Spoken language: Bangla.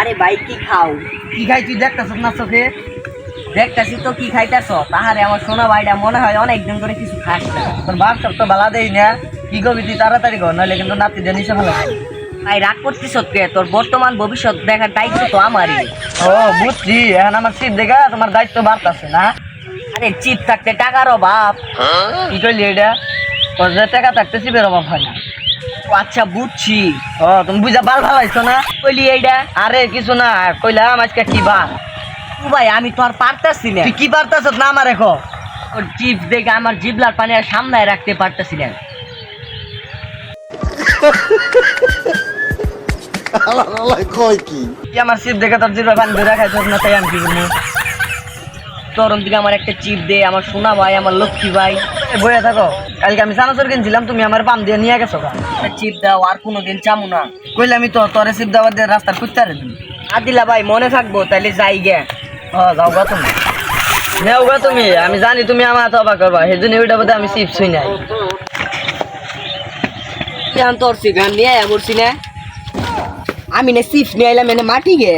আরে ভাই কি খাও? কি খাই তুই দেখতেছ না চোখে? দেখতেছি তো কি খাইতেছ তাহারে আমার সোনা ভাইটা মনে হয় অনেক দিন করে কিছু খাস না। তোর বাপ সব তো বালা দেই না। কি করবি তুই তাড়াতাড়ি ঘর নাহলে কিন্তু নাতি ভালো রাগ করতিস কে তোর বর্তমান ভবিষ্যৎ দেখার দায়িত্ব তো আমারই। ও বুঝছি। এখন আমার সিট দেখা তোমার দায়িত্ব বাড়তাছে না? আরে চিপ থাকতে টাকার অভাব। কি করলি এটা? তোর টাকা থাকতে সিপের অভাব হয় না। আচ্ছা বুঝছি। ও তুমি বুঝা বাল ভালো হইছো না? কইলি এইটা আরে কিছু না কইলাম আজকে কি ও ভাই আমি তো আর পারতাছি না। তুই কি পারতাছ না আমার রেখো ওর জিভ দেখে আমার জিবলার পানি আর সামলায় রাখতে পারতাছি না। কয় কি? আমার সিপ দেখে তোর জিরো পানি ধরে খাইছ না তাই আমি কি তরুণ দিকে আমার একটা চিপ দে আমার সোনা ভাই আমার লক্ষ্মী ভাই। এ, বইয়া থাকো। কালকে আমি চানাচুর কিনছিলাম তুমি আমার পাম দিয়ে নিয়ে গেছো। চিপ দাও আর কোনোদিন চামু না। কইলে আমি তো তোরে চিপ দেওয়ার দিয়ে রাস্তার খুঁজতে তুমি আদিলা ভাই মনে থাকব তাহলে যাই গে। যাও গা তুমি। নেও গা তুমি আমি জানি তুমি আমার তো অবাক করবা সেই জন্য ওইটা বোধহয় আমি সিপ ছুই নাই। তোর সিপ নিয়ে করছি না। আমি না চিপস নিয়ে আইলাম এনে মাটি গে।